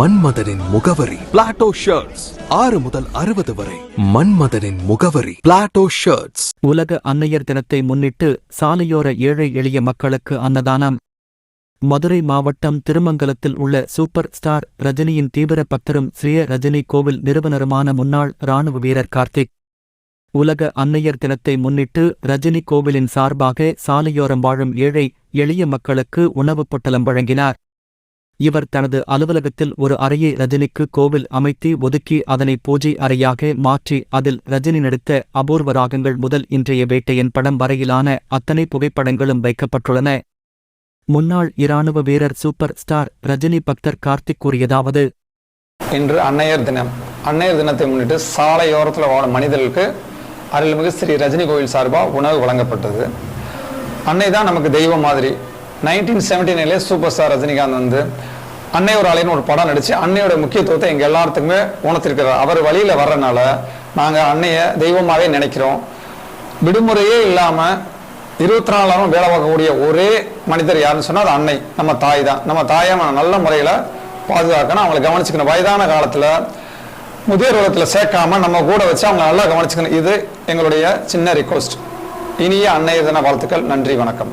மன்மதனின் முகவரி. Plato shirts ஆறு முதல் அறுபது வரை. மன்மதனின் முகவரி. பிளாட்டோ ஷர்ட்ஸ் உலக அன்னையர் தினத்தை முன்னிட்டு சாலையோர ஏழை எளிய மக்களுக்கு அன்னதானம். மதுரை மாவட்டம் திருமங்கலத்தில் உள்ள சூப்பர் ஸ்டார் ரஜினியின் தீவிர பக்தரும் ஸ்ரீய ரஜினி கோவில் நிறுவனருமான முன்னாள் ராணுவ வீரர் கார்த்திக். உலக அன்னையர் தினத்தை முன்னிட்டு ரஜினி கோவிலின் சார்பாக சாலையோரம் வாழும் ஏழை எளிய மக்களுக்கு உணவுப் பொட்டலம் வழங்கினார். இவர் தனது அலுவலகத்தில் ஒரு அறையை ரஜினிக்கு கோவில் அமைத்து ஒதுக்கி அதனை பூஜை அறையாக மாற்றி அதில் ரஜினி நடித்த அபூர்வ ராகங்கள் முதல் இன்றைய வேட்டையின் படம் வரையிலான அத்தனை புகைப்படங்களும் வைக்கப்பட்டுள்ளன. முன்னாள் இராணுவ வீரர் சூப்பர் ஸ்டார் ரஜினி பக்தர் கார்த்திக் கூறியதாவது இன்று அன்னையர் தினம். அன்னையர் தினத்தை முன்னிட்டு சாலையோரத்தில் வாழும் மனிதர்களுக்கு அருள்மிகு ஸ்ரீ ரஜினி கோவில் சார்பாக உணவு வழங்கப்பட்டது. அன்னை தான் நமக்கு தெய்வம் மாதிரி. நைன்டீன் செவன்டி நைன்லேயே சூப்பர் ஸ்டார் ரஜினிகாந்த் வந்து அன்னை ஒரு ஆலைன்னு ஒரு படம் நடிச்சு அன்னையோட முக்கியத்துவத்தை எங்கள் எல்லாத்துக்குமே உணர்த்திருக்கிறார். அவர் வழியில் வர்றதுனால நாங்கள் அன்னையை தெய்வமாகவே நினைக்கிறோம். விடுமுறையே இல்லாமல் இருபத்தி நாலு நேரம் வேலை பார்க்கக்கூடிய ஒரே மனிதர் யாருன்னு சொன்னால் அது அன்னை நம்ம தாய் தான். நம்ம தாயை நம்ம நல்ல முறையில் பாதுகாக்கணும். அவங்களை கவனிச்சுக்கணும். வயதான காலத்தில் முதியோர் உலகத்தில் சேர்க்காம நம்ம கூட வச்சு அவங்க நல்லா கவனிச்சுக்கணும். இது எங்களுடைய சின்ன ரிக்வஸ்ட் இனிய அன்னைய தின வாழ்த்துக்கள். நன்றி வணக்கம்.